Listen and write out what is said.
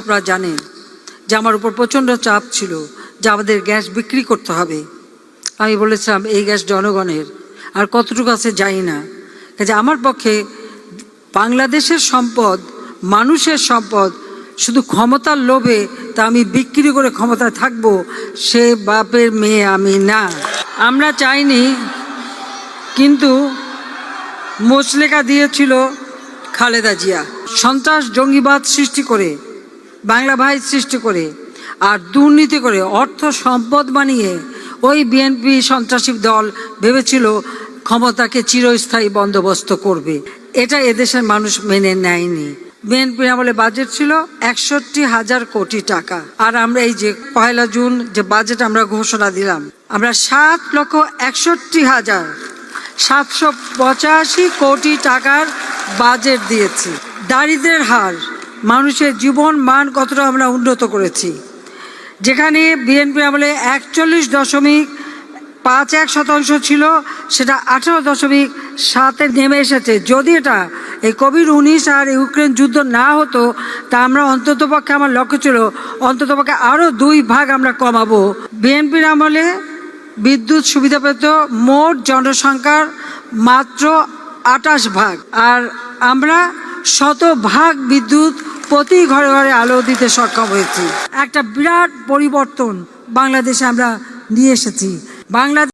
আপনারা জানেন যে আমার উপর প্রচণ্ড চাপ ছিল যে আমাদের গ্যাস বিক্রি করতে হবে। আমি বলেছিলাম, এই গ্যাস জনগণের, আর কতটুকু আছে জানি না। কাজে আমার পক্ষে বাংলাদেশের সম্পদ, মানুষের সম্পদ, শুধু ক্ষমতার লোভে তা আমি বিক্রি করে ক্ষমতায় থাকব, সে বাপের মেয়ে আমি না। আমরা চাইনি, কিন্তু মোচলেকা দিয়েছিল খালেদা জিয়া। সন্ত্রাস, জঙ্গিবাদ সৃষ্টি করে বাংলা ভাই সৃষ্টি করে আর দুর্নীতি করে অর্থ সম্পদ বানিয়ে ওই বিএনপি সন্ত্রাসী দল ভেবেছিল ক্ষমতাকে চিরস্থায়ী বন্দোবস্ত করবে। এটা এদেশের মানুষ মেনে নেয়নি। বিএনপি আমলে বাজেট ছিল একষট্টি হাজার কোটি টাকা। আর আমরা এই যে পয়লা জুন যে বাজেট আমরা ঘোষণা দিলাম, আমরা সাত লক্ষ একষট্টি হাজার সাতশো পঁচাশি কোটি টাকার বাজেট দিয়েছি। দারিদ্রের হার মানুষের জীবন মান কতটা আমরা উন্নত করেছি। যেখানে বিএনপি আমলে একচল্লিশ দশমিক পাঁচ এক শতাংশ ছিল, সেটা আঠারো দশমিক সাতে নেমে এসেছে। যদি এটা এই কোভিড উনিশ আর ইউক্রেন যুদ্ধ না হতো, তা আমরা অন্ততপক্ষে আমার লক্ষ্য ছিল অন্ততপক্ষে আরও দুই ভাগ আমরা কমাবো। বিএনপির আমলে বিদ্যুৎ সুবিধা পেত মোট জনসংখ্যার মাত্র আটাশ ভাগ। আর আমরা শত ভাগ বিদ্যুৎ প্রতি ঘরে ঘরে আলো দিতে সক্ষম হয়েছি। একটা বিরাট পরিবর্তন বাংলাদেশে আমরা নিয়ে এসেছি। বাংলাদেশ